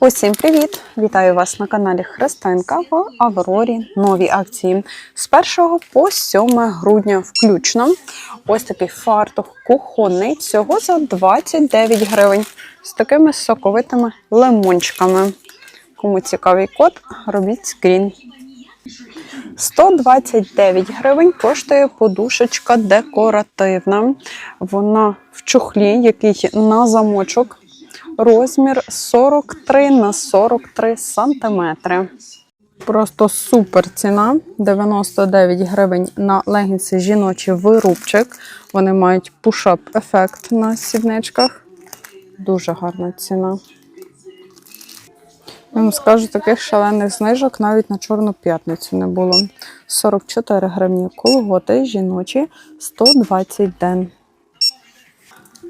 Усім привіт! Вітаю вас на каналі Христинка в Аврорі. Нові акції з 1 по 7 грудня включно. Ось такий фартух кухонний, всього за 29 гривень з такими соковитими лимончиками. Кому цікавий код, робіть скрін. 129 гривень коштує подушечка декоративна. Вона в чохлі, який на замочок. Розмір 43 на 43 сантиметри. Просто супер ціна. 99 гривень на легінси жіночий вирубчик. Вони мають пушап ефект на сідничках. Дуже гарна ціна. Я вам скажу, таких шалених знижок навіть на Чорну п'ятницю не було. 44 гривні колготи жіночі, 120 ден.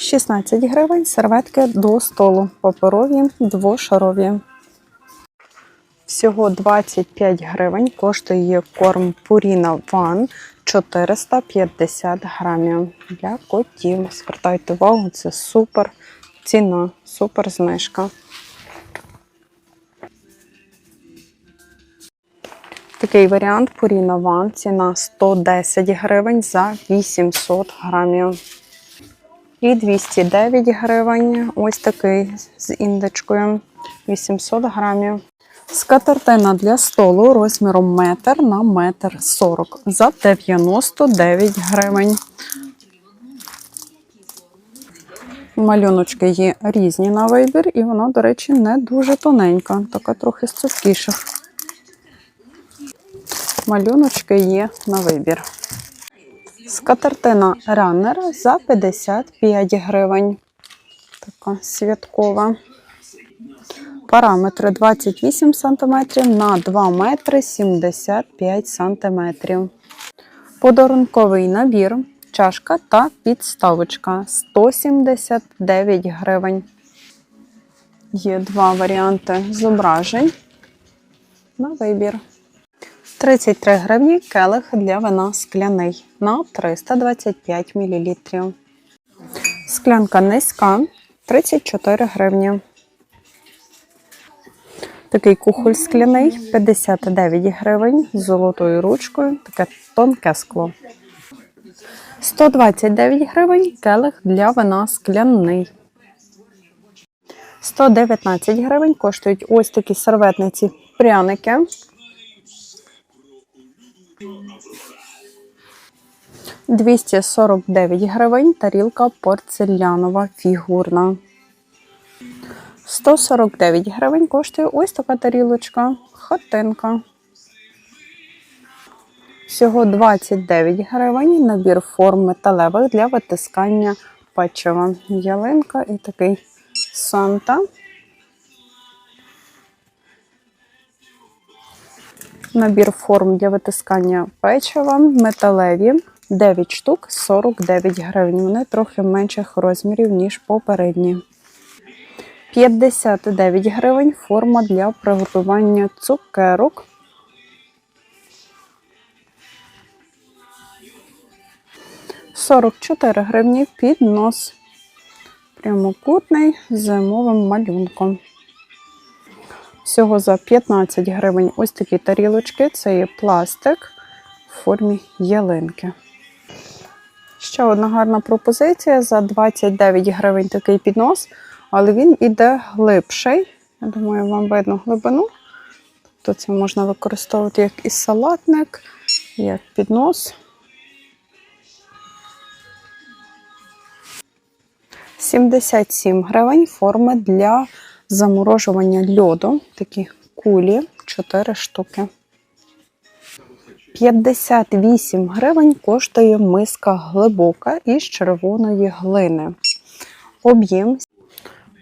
16 гривень серветки до столу. Паперові, двошарові. Всього 25 гривень коштує корм Purina One 450 грамів для котів. Звертайте увагу, це супер ціна, супер знижка. Такий варіант Purina One, ціна 110 гривень за 800 грамів. І 209 гривень. Ось такий з індичкою 800 грамів. Скатертина для столу розміром метр на метр 40 за 99 гривень. Малюночки є різні на вибір, і вона, до речі, не дуже тоненька, така трохи з. Малюночки є на вибір. Скатертина раннер за 55 гривень. Така святкова. Параметри 28 см на 2 метри 75 см. Подарунковий набір, чашка та підставочка 179 гривень. Є два варіанти зображень на вибір. 33 гривні келих для вина скляний на 325 мл. Склянка низька 34 гривні. Такий кухоль скляний 59 гривень з золотою ручкою, таке тонке скло. 129 гривень келих для вина скляний. 119 гривень коштують ось такі серветниці пряники. – 249 гривень тарілка порцелянова фігурна. 149 гривень коштує ось така тарілочка, хатинка. Всього 29 гривень набір форм металевих для витискання печива. Ялинка і такий Санта. Набір форм для витискання печива, металеві 9 штук 49 гривень. Вони трохи менших розмірів, ніж попередні. 59 гривень форма для приготування цукерок. Сорок чотири гривні піднос. Прямокутний зимовим малюнком. Всього за 15 гривень ось такі тарілочки. Це є пластик в формі ялинки. Ще одна гарна пропозиція. За 29 гривень такий піднос, але він іде глибший. Я думаю, вам видно глибину. Тобто це можна використовувати як і салатник, як піднос. Сімдесят сім гривень форми для заморожування льоду, такі кулі, 4 штуки. 58 гривень коштує миска глибока із червоної глини. Об'єм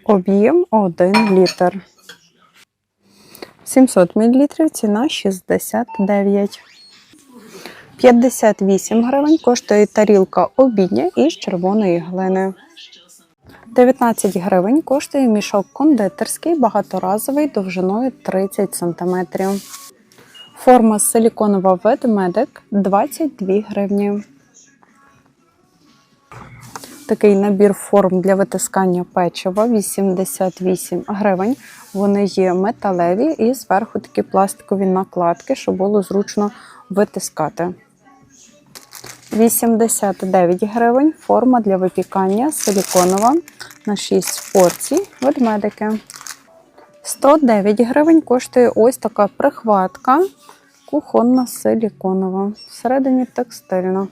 об'єм 1 літр. 700 мл ціна 69. 58 гривень коштує тарілка обідня із червоної глини. 19 гривень коштує мішок кондитерський багаторазовий довжиною 30 см. Форма силіконова ведмедик 22 гривні. Такий набір форм для витискання печива 88 гривень. Вони є металеві і зверху такі пластикові накладки, щоб було зручно витискати. 89 гривень. Форма для випікання силіконова на 6 порцій. Ведмедики. 109 гривень коштує ось така прихватка кухонна силіконова. Всередині текстильна.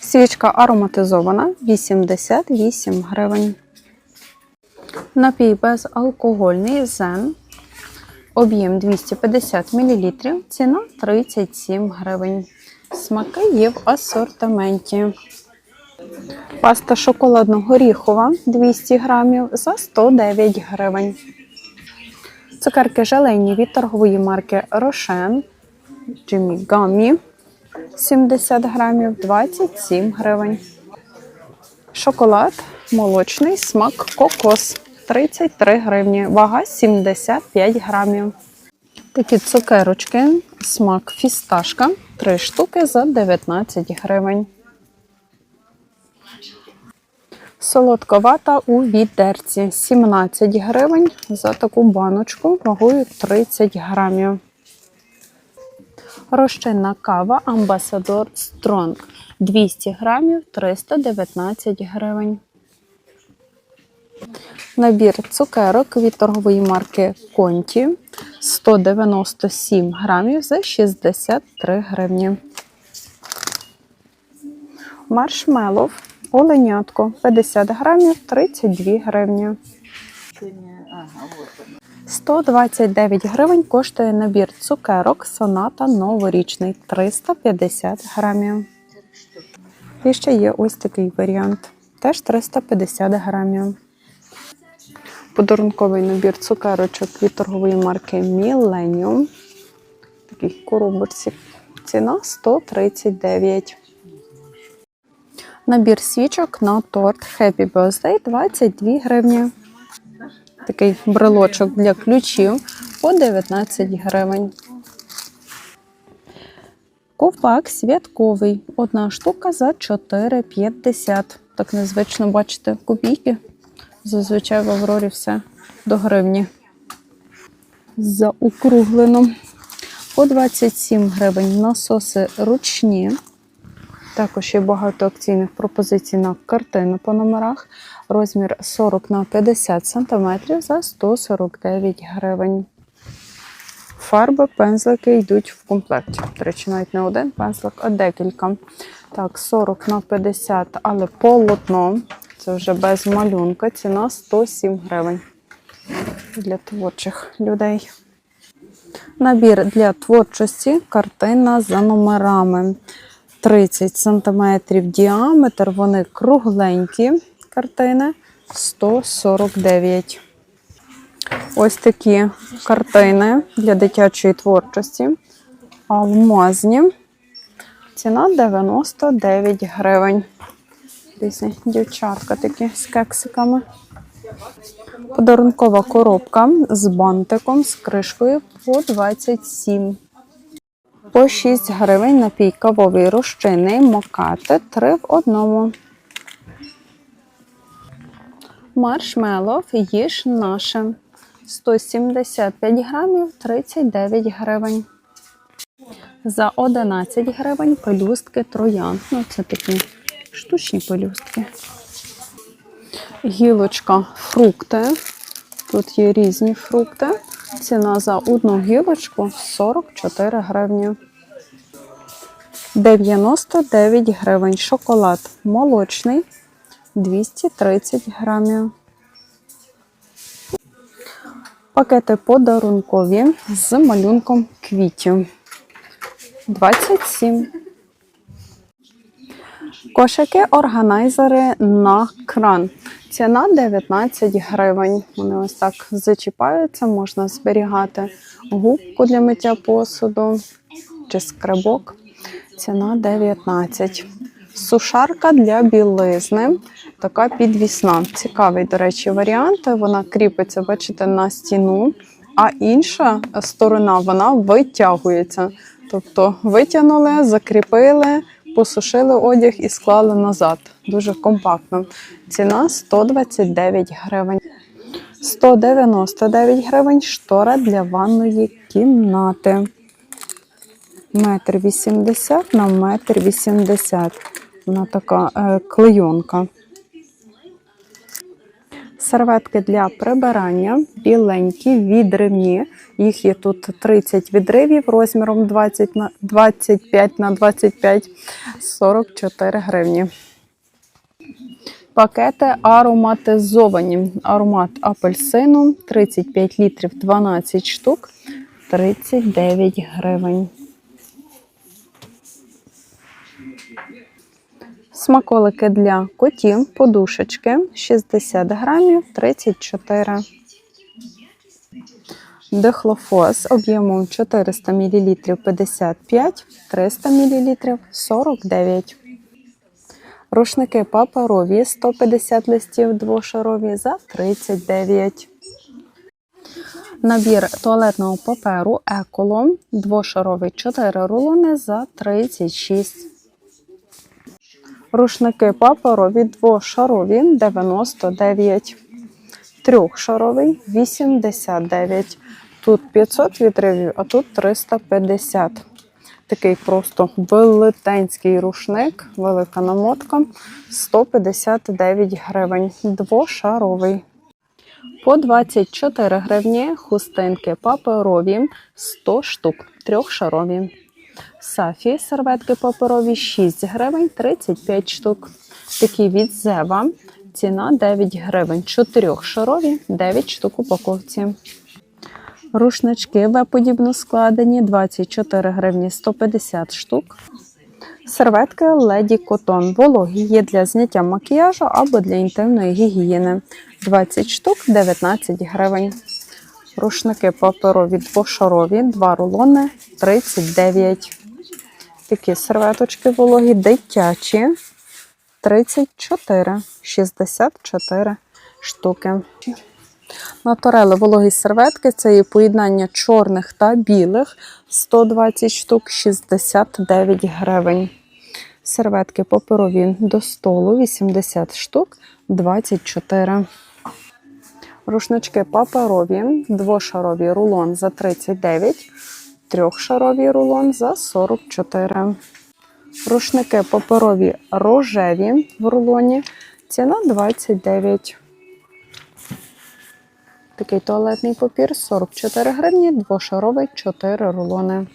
Свічка ароматизована 88 гривень. Напій безалкогольний зен. Об'єм 250 мл. Ціна 37 гривень. Смаки є в асортименті. Паста шоколадно-горіхова 200 грамів за 109 гривень. Цукерки желейні від торгової марки Рошен Джиммі Гаммі 70 грамів 27 гривень. Шоколад молочний смак кокос 33 гривні. Вага 75 грамів. Такі цукерочки, смак фісташка 3 штуки за 19 гривень. Солодка вата у відерці 17 гривень за таку баночку вагою 30 грамів. Розчинна кава Амбасадор Стронг 200 грамів 319 гривень. Набір цукерок від торгової марки Конті 197 грамів за 63 гривні. Маршмелов оленятко 50 грамів 32 гривні. 129 гривень коштує набір цукерок Соната новорічний 350 грамів. І ще є ось такий варіант. Теж 350 грамів. Подарунковий набір цукерочок від торгової марки Millennium. Такий коробочці. Ціна 139. Набір свічок на торт Happy Birthday 22 гривні. Такий брелочок для ключів по 19 гривень. Ковпак святковий. Одна штука за 4,50. Так незвично бачите копійки. Зазвичай в Аврорі все до гривні. Заокруглено. По 27 гривень насоси ручні. Також є багато акційних пропозицій на картину по номерах. Розмір 40 на 50 см за 149 гривень. Фарби, пензлики йдуть в комплекті. До речі, навіть не один пензлик, а декілька. Так, 40 на 50, але полотно. Це вже без малюнка. Ціна 107 гривень для творчих людей. Набір для творчості картина за номерами. 30 см діаметр, вони кругленькі картини 149. Ось такі картини для дитячої творчості. Алмазні. Ціна 99 гривень. Різні дівчатка такі з кексиками. Подарункова коробка з бантиком, з кришкою по 27. По 6 гривень напій кавовий розчинний мокати 3 в одному. Маршмелов їж наше 175 грамів 39 гривень. За 11 гривень пелюстки троян. Ну, це такі штучні пелюстки. Гілочка фрукти. Тут є різні фрукти. Ціна за одну гілочку 44 гривні. 99 гривень. Шоколад молочний 230 грамів. Пакети подарункові з малюнком квітів 27. Кошики органайзери на кран. Ціна 19 гривень. Вони ось так зачіпаються, можна зберігати губку для миття посуду чи скребок. Ціна 19. Сушарка для білизни. Така підвісна. Цікавий, до речі, варіант. Вона кріпиться, бачите, на стіну, а інша сторона вона витягується. Тобто витягнули, закріпили, посушили одяг і склали назад. Дуже компактно. Ціна 129 гривень. 199 гривень штора для ванної кімнати. Метр вісімдесят на метр вісімдесят. Вона така е, клейонка. Серветки для прибирання біленькі, відривні. Їх є тут 30 відривів розміром 20 на 25 на 25, 44 гривні. Пакети ароматизовані. Аромат апельсину 35 літрів 12 штук, 39 гривень. Смаколики для котів, подушечки 60 грамів 34. Дихлофос об'ємом 400 мл 55, 300 мл 49. Рушники паперові 150 листів двошарові за 39. Набір туалетного паперу Еколо двошаровий 4 рулони за 36. Рушники паперові двошарові 99. Трьохшаровий 89. Тут 500 відривів, а тут 350. Такий просто велетенський рушник, велика намотка 159 гривень. Двошаровий. По 24 гривні хустинки паперові 100 штук, трьохшарові. Сафі серветки паперові 6 гривень 35 штук. Такі від Зева. Ціна 9 гривень. 4 шарові 9 штук упаковці. Рушнички В-подібно складені 24 гривні 150 штук. Серветки Леді Котон. Вологі є для зняття макіяжу або для інтимної гігієни. 20 штук 19 гривень. Рушники паперові двошарові, 2 рулони 39. Такі серветочки вологі, дитячі 34, 64 штуки. Наторели вологі серветки це є поєднання чорних та білих 120 штук 69 гривень. Серветки паперові до столу 80 штук 24. Рушнички паперові, двошарові рулон за 39, трьохшаровий рулон за 44. Рушники паперові рожеві в рулоні. Ціна 29. Такий туалетний папір 44 гривні, двошаровий 4 рулони.